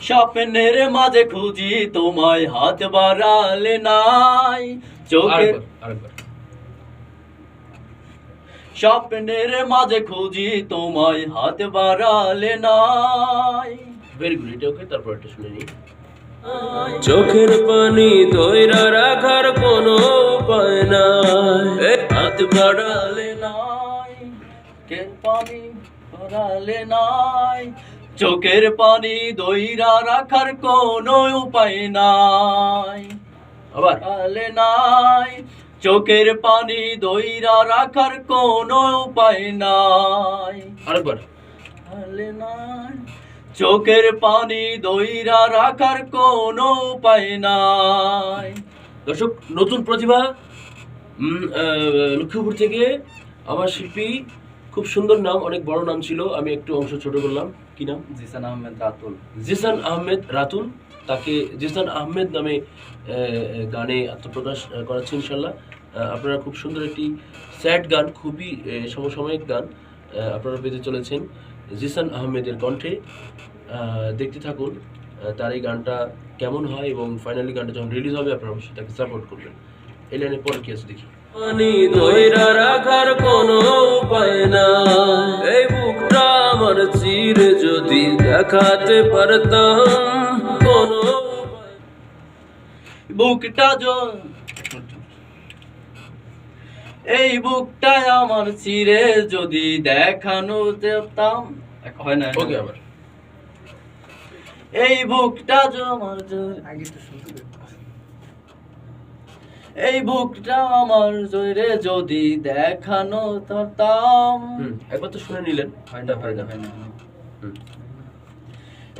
স্বপ্নের মাঝে খুঁজি তোমায় হাত বাড়ালে নাই আরেকবার স্বপ্নের মাঝে খুঁজি তোমায় হাত বাড়ালে নাই। ভেরি গুড এটা ওকে তারপর একটা শুনে নিই। চোখের পানি ধৈরা রাখার কোনো উপায় নাই। হাত বাড়ালে বাড়ালে নাই। চোখের পানি দইরা রাখার কোনো উপায় নাই। আবার নাই। চোখের পানি দইরা রাখার কোনো উপায় নাই। নাই। চোখের পানি দইরা রাখার কোনো উপায় নাই। দর্শক, নতুন প্রতিভা লক্ষ্মীপুর থেকে আমার শিল্পী খুব সুন্দর নাম অনেক বড় নাম ছিল আমি একটু অংশ ছোট করলাম। কি নাম? জিসান আহমেদ রাতুল। জিসান আহমেদ রাতুল তাকে জিসান আহমেদ নামে গানে আত্মপ্রকাশ করাচ্ছে ইনশাল্লাহ। আপনারা খুব সুন্দর একটি স্যাড গান খুবই সমসাময়িক গান আপনারা পেতে চলেছেন জিসান আহমেদের কণ্ঠে। দেখতে থাকুন তার এই গানটা কেমন হয় এবং ফাইনালি গানটা যখন রিলিজ হবে আপনারা অবশ্যই তাকে সাপোর্ট করবেন। এই লাইনের পরে কি আছে দেখি। পানি ধৈরা রাখার কোনো উপায় না এই বুকটা আমার চিরে যদি দেখাতে পারতাম কোনো বুকটা জ- এই বুকটা আমার চিরে যদি দেখানো যেতাম। হয় না। ওকে আবার। এই বুকটা জ- আমার জ- এই বুকটা আমার জোরে যদি দেখানো হুম একবার তো শুনে নিলেন হয় না হয় না।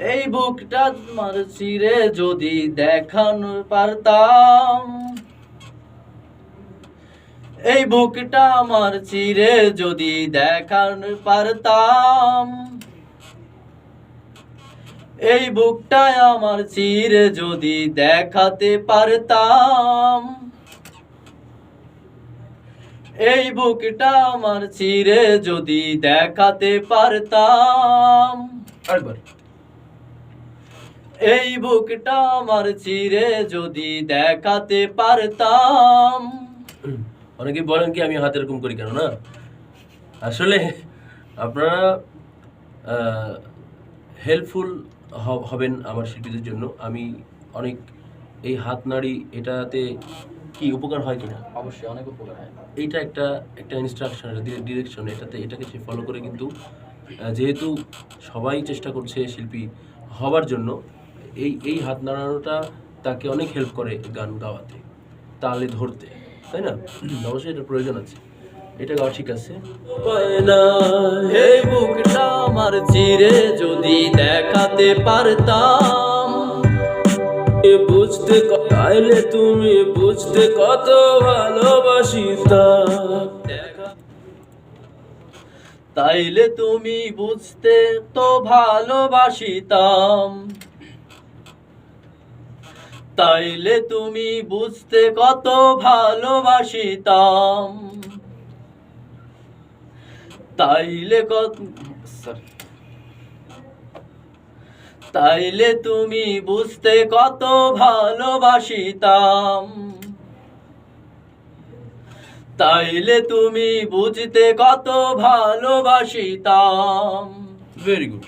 এই বুকটা আমার চিরে যদি দেখানো পারতাম। এই বুকটা আমার চিরে যদি দেখানো পারতাম। এই বুকটা আমার চিরে যদি দেখাতে পারতাম। এই বুকটা আমার চিরে যদি দেখাতে পারতাম। আরেকবার। এই বুকটা আমার চিরে যদি দেখাতে পারতাম। অনেকে বলেন কি আমি হাতে এরকম করি কেন, না? আসলে আপনারা হেল্পফুল হবেন আমার শিল্পীদের জন্য। আমি অনেক, এই হাত নাড়ি এটাতে কি উপকার হয় কিনা? অবশ্যই অনেক উপকার হয়। এইটা একটা একটা ইনস্ট্রাকশন ডিরেকশন এটাতে এটাকে সে ফলো করে কিন্তু যেহেতু সবাই চেষ্টা করছে শিল্পী হবার জন্য এই এই হাত নাড়ানোটা তাকে অনেক হেল্প করে গান গাওয়াতে তালে ধরতে তাই না? অবশ্যই এটার প্রয়োজন আছে। এটা গাওয়া ঠিক আছে। বুকটা আমার চিরে যদি দেখাতে পারতাম। বুঝতে চাইলে তুমি বুঝতে কত ভালোবাসি তাইলে তুমি বুঝতে তো ভালোবাসিতাম। তাইলে তুমি বুঝতে কত ভালোবাসিতাম। তাইলে কত সরি তাইলে তুমি বুঝতে কত ভালোবাসিতাম। তাইলে তুমি বুঝতে কত ভালোবাসিতাম। ভেরি গুড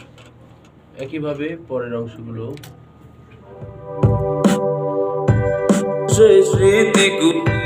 একইভাবে পরের অংশগুলো। সেই স্মৃতিগুলো